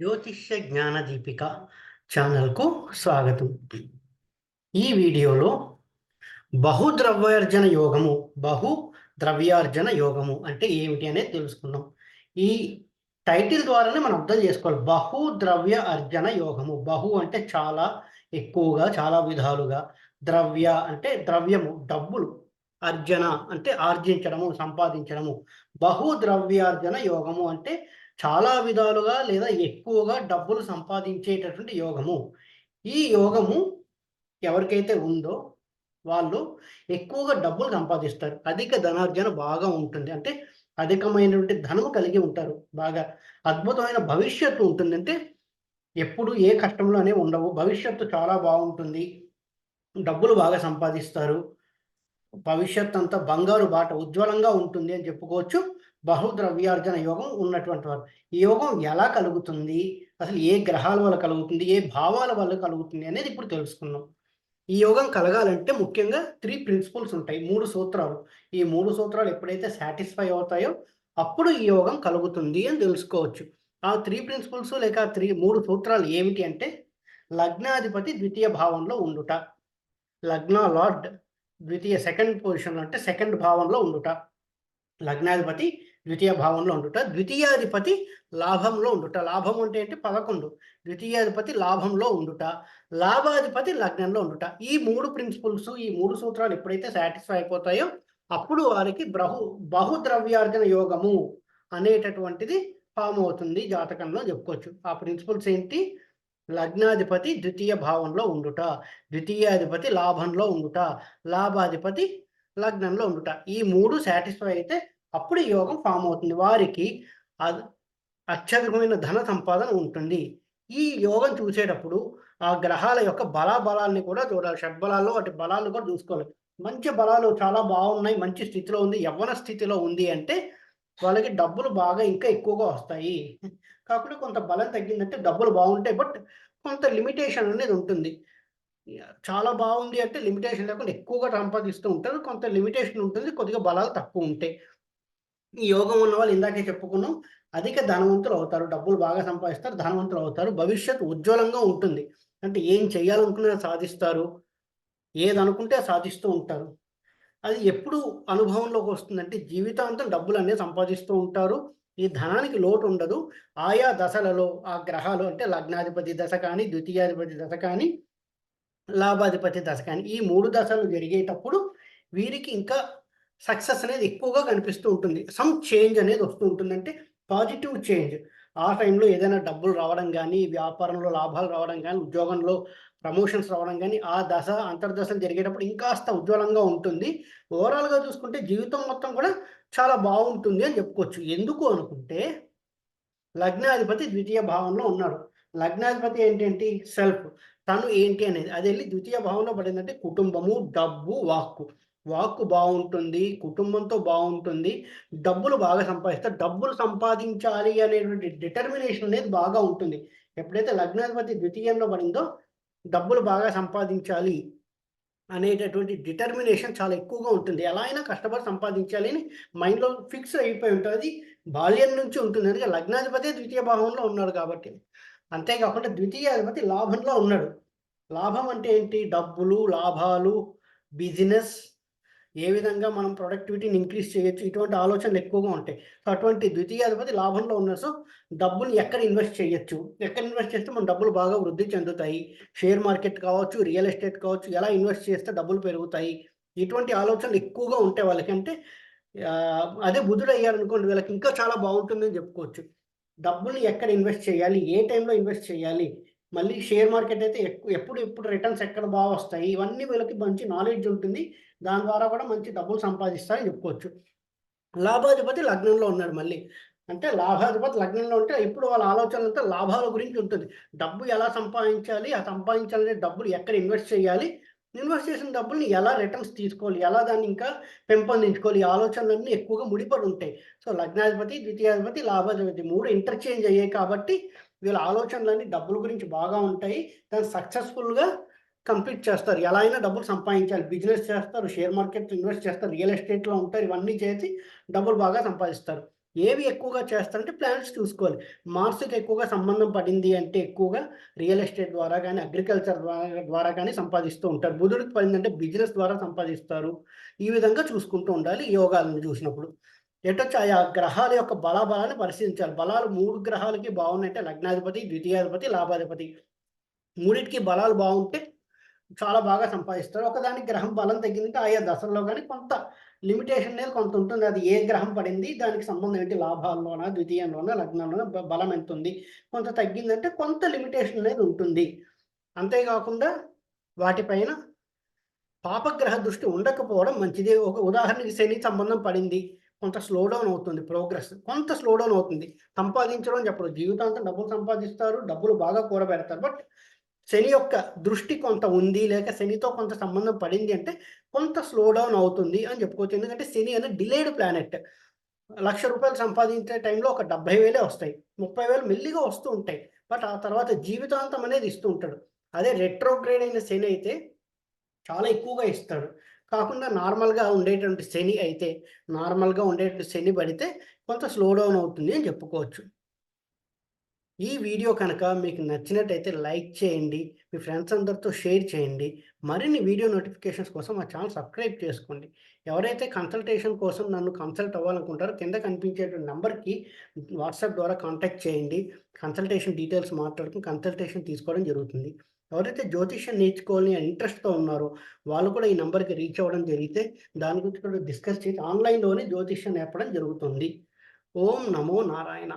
జ్యోతిష్య జ్ఞాన దీపిక ఛానల్కు స్వాగతం. ఈ వీడియోలో బహు ద్రవ్యార్జన యోగము బహు ద్రవ్యార్జన యోగము అంటే ఏమిటి అనేది తెలుసుకుందాం. ఈ టైటిల్ ద్వారానే మనం అర్థం చేసుకోవాలి. బహు ద్రవ్య అర్జన యోగము. బహు అంటే చాలా ఎక్కువగా చాలా విధాలుగా. ద్రవ్య అంటే ద్రవ్యము డబ్బులు. అర్జన అంటే ఆర్జించడము సంపాదించడము. బహు ద్రవ్యార్జన యోగము అంటే చాలా విధాలుగా లేదా ఎక్కువగా డబ్బులు సంపాదించేటటువంటి యోగము. ఈ యోగము ఎవరికైతే ఉందో వాళ్ళు ఎక్కువగా డబ్బులు సంపాదిస్తారు. అధిక ధనార్జన బాగా ఉంటుంది. అంటే అధికమైనటువంటి ధనము కలిగి ఉంటారు. బాగా అద్భుతమైన భవిష్యత్తు ఉంటుంది. అంటే ఎప్పుడు ఏ కష్టంలోనే ఉండవు. భవిష్యత్తు చాలా బాగుంటుంది. డబ్బులు బాగా సంపాదిస్తారు. భవిష్యత్ అంతా బంగారు బాట ఉజ్వలంగా ఉంటుంది అని చెప్పుకోవచ్చు. బహుద్రవ్యార్జన యోగం ఉన్నటువంటి వారు. ఈ యోగం ఎలా కలుగుతుంది? అసలు ఏ గ్రహాల వల్ల కలుగుతుంది? ఏ భావాల వల్ల కలుగుతుంది అనేది ఇప్పుడు తెలుసుకున్నాం. ఈ యోగం కలగాలంటే ముఖ్యంగా త్రీ ప్రిన్సిపల్స్ ఉంటాయి మూడు సూత్రాలు. ఈ మూడు సూత్రాలు ఎప్పుడైతే సాటిస్ఫై అవుతాయో అప్పుడు ఈ యోగం కలుగుతుంది అని తెలుసుకోవచ్చు. ఆ త్రీ ప్రిన్సిపల్స్ లేక త్రీ మూడు సూత్రాలు ఏమిటి అంటే లగ్నాధిపతి ద్వితీయ భావంలో ఉండుట లగ్న లార్డ్ ద్వితీయ సెకండ్ పొజిషన్లో అంటే సెకండ్ భావంలో ఉండుట లగ్నాధిపతి ద్వితీయ భావంలో ఉండుట. ద్వితీయాధిపతి లాభంలో ఉండుట. లాభం అంటే ఏంటి? పదకొండు. ద్వితీయాధిపతి లాభంలో ఉండుట. లాభాధిపతి లగ్నంలో ఉండుట. ఈ మూడు ప్రిన్సిపల్స్ ఈ మూడు సూత్రాలు ఎప్పుడైతే సాటిస్ఫై అయిపోతాయో అప్పుడు వారికి బహు బహుద్రవ్యార్జన యోగము అనేటటువంటిది ఫామ్ అవుతుంది జాతకంలో చెప్పుకోవచ్చు. ఆ ప్రిన్సిపల్స్ ఏంటి? లగ్నాధిపతి ద్వితీయ భావంలో ఉండుట. ద్వితీయాధిపతి లాభంలో ఉండుట. లాభాధిపతి లగ్నంలో ఉండుట. ఈ మూడు సాటిస్ఫై అయితే అప్పుడు యోగం ఫామ్ అవుతుంది. వారికి అత్యధికమైన ధన సంపాదన ఉంటుంది. ఈ యోగం చూసేటప్పుడు ఆ గ్రహాల యొక్క బలాబలాన్ని కూడా చూడాలి. షడ్బలాల్లో వాటి బలాలు కూడా చూసుకోవాలి. మంచి బలాలు చాలా బాగున్నాయి. మంచి స్థితిలో ఉంది. యవ్వన స్థితిలో ఉంది అంటే వాళ్ళకి డబ్బులు బాగా ఇంకా ఎక్కువగా వస్తాయి. కాకుండా కొంత బలం తగ్గిందంటే డబ్బులు బాగుంటాయి. బట్ కొంత లిమిటేషన్ అనేది ఉంటుంది. చాలా బాగుంది అంటే లిమిటేషన్ లేకుండా ఎక్కువగా సంపాదిస్తూ ఉంటారు. కొంత లిమిటేషన్ ఉంటుంది. కొద్దిగా బలాలు తక్కువ ఉంటాయి. ఈ యోగం ఉన్న వాళ్ళు ఇందాకే చెప్పుకున్నాం. అధిక ధనవంతులు అవుతారు. డబ్బులు బాగా సంపాదిస్తారు. ధనవంతులు అవుతారు. భవిష్యత్తు ఉజ్వలంగా ఉంటుంది. అంటే ఏం చేయాలనుకున్నా సాధిస్తారు. ఏదనుకుంటే సాధిస్తూ ఉంటారు. అది ఎప్పుడు అనుభవంలోకి వస్తుందంటే జీవితాంతం డబ్బులు అనేది సంపాదిస్తూ ఉంటారు. ఈ ధనానికి లోటు ఉండదు ఆయా దశలలో ఆ గ్రహాలు అంటే లగ్నాధిపతి దశ కానీ ద్వితీయాధిపతి దశ కానీ లాభాధిపతి దశ కానీ ఈ మూడు దశలు జరిగేటప్పుడు వీరికి ఇంకా సక్సెస్ అనేది ఎక్కువగా కనిపిస్తూ ఉంటుంది. సమ్ చేంజ్ అనేది వస్తూ ఉంటుంది. అంటే పాజిటివ్ చేంజ్ ఆ టైంలో ఏదైనా డబ్బులు రావడం కానీ వ్యాపారంలో లాభాలు రావడం కానీ ఉద్యోగంలో ప్రమోషన్స్ రావడం కానీ ఆ దశ అంతర్దశలు జరిగేటప్పుడు ఇంకాస్త ఉజ్వలంగా ఉంటుంది. ఓవరాల్గా చూసుకుంటే జీవితం మొత్తం కూడా చాలా బాగుంటుంది అని చెప్పుకోవచ్చు. ఎందుకు అనుకుంటే లగ్నాధిపతి ద్వితీయ భావంలో ఉన్నాడు. లగ్నాధిపతి ఏంటంటే? సెల్ఫ్ తను ఏంటి అనేది. అది వెళ్ళి ద్వితీయ భావంలో పడిందంటే కుటుంబము డబ్బు వాక్కు. వాక్కు బాగుంటుంది కుటుంబంతో బాగుంటుంది డబ్బులు బాగా సంపాదిస్తారు డబ్బులు సంపాదించాలి అనేటువంటి డిటర్మినేషన్ అనేది బాగా ఉంటుంది. ఎప్పుడైతే లగ్నాధిపతి ద్వితీయంలో పడిందో డబ్బులు బాగా సంపాదించాలి అనేటటువంటి డిటర్మినేషన్ చాలా ఎక్కువగా ఉంటుంది. ఎలా అయినా కష్టపడి సంపాదించాలి అని మైండ్లో ఫిక్స్ అయిపోయి ఉంటుంది. బాల్యం నుంచి ఉంటుంది. అందుకే లగ్నాధిపతి ద్వితీయ భావంలో ఉన్నాడు కాబట్టి. అంతేకాకుండా ద్వితీయాధిపతి లాభంలో ఉన్నాడు. లాభం అంటే ఏంటి? డబ్బులు లాభాలు బిజినెస్ ఏ విధంగా మనం ప్రొడక్టివిటీని ఇంక్రీజ్ చేయొచ్చు? ఇటువంటి ఆలోచనలు ఎక్కువగా ఉంటాయి. సో అటువంటి ద్వితీయాధిపతి లాభంలో ఉన్న సో డబ్బులు ఎక్కడ ఇన్వెస్ట్ చేయొచ్చు? ఎక్కడ ఇన్వెస్ట్ చేస్తే మన డబ్బులు బాగా వృద్ధి చెందుతాయి? షేర్ మార్కెట్ కావచ్చు రియల్ ఎస్టేట్ కావచ్చు ఎలా ఇన్వెస్ట్ చేస్తే డబ్బులు పెరుగుతాయి? ఇటువంటి ఆలోచనలు ఎక్కువగా ఉంటాయి వాళ్ళకి అంటే అదే బుధుడు అయ్యారనుకోండి వీళ్ళకి ఇంకా చాలా బాగుంటుందని చెప్పుకోవచ్చు. డబ్బులు ఎక్కడ ఇన్వెస్ట్ చేయాలి? ఏ టైంలో ఇన్వెస్ట్ చేయాలి? మళ్ళీ షేర్ మార్కెట్ అయితే ఎప్పుడు ఎప్పుడు రిటర్న్స్ ఎక్కడ బాగా వస్తాయి? ఇవన్నీ వీళ్ళకి మంచి నాలెడ్జ్ ఉంటుంది. దాని ద్వారా కూడా మంచి డబ్బులు సంపాదిస్తారని చెప్పుకోవచ్చు. లాభాధిపతి లగ్నంలో ఉన్నాడు మళ్ళీ. అంటే లాభాధిపతి లగ్నంలో ఉంటే ఇప్పుడు వాళ్ళ ఆలోచనలంతా లాభాల గురించి ఉంటుంది. డబ్బు ఎలా సంపాదించాలి? ఆ సంపాదించాలంటే డబ్బులు ఎక్కడ ఇన్వెస్ట్ చేయాలి? ఇన్వెస్ట్ చేసిన డబ్బుల్ని ఎలా రిటర్న్స్ తీసుకోవాలి? ఎలా దాన్ని ఇంకా పెంపొందించుకోవాలి? ఈ ఆలోచనలన్నీ ఎక్కువగా ముడిపడి ఉంటాయి. సో లగ్నాధిపతి ద్వితీయాధిపతి లాభాధిపతి మూడు ఇంటర్చేంజ్ అయ్యాయి కాబట్టి వీళ్ళ ఆలోచనలన్నీ డబ్బుల గురించి బాగా ఉంటాయి. దాన్ని సక్సెస్ఫుల్గా కంప్లీట్ చేస్తారు. ఎలా అయినా డబ్బులు సంపాదించాలి. బిజినెస్ చేస్తారు షేర్ మార్కెట్ ఇన్వెస్ట్ చేస్తారు రియల్ ఎస్టేట్లో ఉంటారు. ఇవన్నీ చేసి డబ్బులు బాగా సంపాదిస్తారు. ఏవి ఎక్కువగా చేస్తారంటే ప్లానెట్స్ చూసుకోవాలి. మార్స్కి ఎక్కువగా సంబంధం పడింది అంటే ఎక్కువగా రియల్ ఎస్టేట్ ద్వారా కానీ అగ్రికల్చర్ ద్వారా ద్వారా కానీ సంపాదిస్తూ ఉంటారు. బుధుడికి పడిందంటే బిజినెస్ ద్వారా సంపాదిస్తారు. ఈ విధంగా చూసుకుంటూ ఉండాలి. యోగాలను చూసినప్పుడు. ఎటొచ్చి ఆయా గ్రహాల యొక్క బలాబలాన్ని పరిశీలించాలి. బలాలు మూడు గ్రహాలకి బాగున్నాయంటే లగ్నాధిపతి ద్వితీయాధిపతి లాభాధిపతి. మూడింటికి బలాలు బాగుంటే చాలా బాగా సంపాదిస్తారు. ఒకదానికి గ్రహం బలం తగ్గిందంటే ఆయా దశల్లో కానీ కొంత లిమిటేషన్ అనేది కొంత ఉంటుంది. అది ఏ గ్రహం పడింది దానికి సంబంధం ఏంటి లాభాల్లోనా ద్వితీయంలోనా లగ్నంలోనా బలం ఎంత ఉంది కొంత తగ్గిందంటే కొంత లిమిటేషన్ అనేది ఉంటుంది. అంతేకాకుండా వాటిపైన పాపగ్రహ దృష్టి ఉండకపోవడం మంచిది. ఒక ఉదాహరణకి శని సంబంధం పడింది. కొంత స్లో డౌన్ అవుతుంది ప్రోగ్రెస్ కొంత స్లో డౌన్ అవుతుంది. సంపాదించడం అని చెప్పరు. జీవితాంతం డబ్బులు సంపాదిస్తారు డబ్బులు బాగా కూరబెడతారు. బట్ శని యొక్క దృష్టి కొంత ఉంది లేక శనితో కొంత సంబంధం పడింది అంటే కొంత స్లో డౌన్ అవుతుంది అని చెప్పుకోవచ్చు. ఎందుకంటే శని అనేది డిలేడ్ ప్లానెట్ లక్ష రూపాయలు సంపాదించే టైంలో ఒక డెబ్బై వేలే వస్తాయి. ముప్పై వేలు మెల్లిగా వస్తూ ఉంటాయి. బట్ ఆ తర్వాత జీవితాంతం అనేది ఇస్తూ ఉంటాడు. అదే రెట్రోగ్రేడ్ అయిన శని అయితే చాలా ఎక్కువగా ఇస్తాడు. కాకుండా నార్మల్గా ఉండేటువంటి శని అయితే నార్మల్గా ఉండేటువంటి శని పడితే కొంత స్లో డౌన్ అవుతుంది అని చెప్పుకోవచ్చు. ఈ వీడియో కనుక మీకు నచ్చినట్టయితే లైక్ చేయండి మీ ఫ్రెండ్స్ అందరితో షేర్ చేయండి మరిన్ని వీడియో నోటిఫికేషన్స్ కోసం మా ఛానల్ సబ్స్క్రైబ్ చేసుకోండి. ఎవరైతే కన్సల్టేషన్ కోసం నన్ను కన్సల్ట్ అవ్వాలనుకుంటారో కింద కనిపించేటువంటి నెంబర్కి వాట్సాప్ ద్వారా కాంటాక్ట్ చేయండి. కన్సల్టేషన్ డీటెయిల్స్ మాట్లాడుకుని కన్సల్టేషన్ తీసుకోవడం జరుగుతుంది. ఎవరైతే జ్యోతిష్యం నేర్చుకోవాలని ఇంట్రెస్ట్తో ఉన్నారో వాళ్ళు కూడా ఈ నెంబర్కి రీచ్ అవ్వడం జరిగితే దాని గురించి కూడా డిస్కస్ చేసి ఆన్లైన్లోనే జ్యోతిష్యం నేర్పడం జరుగుతుంది. ఓం నమో నారాయణ.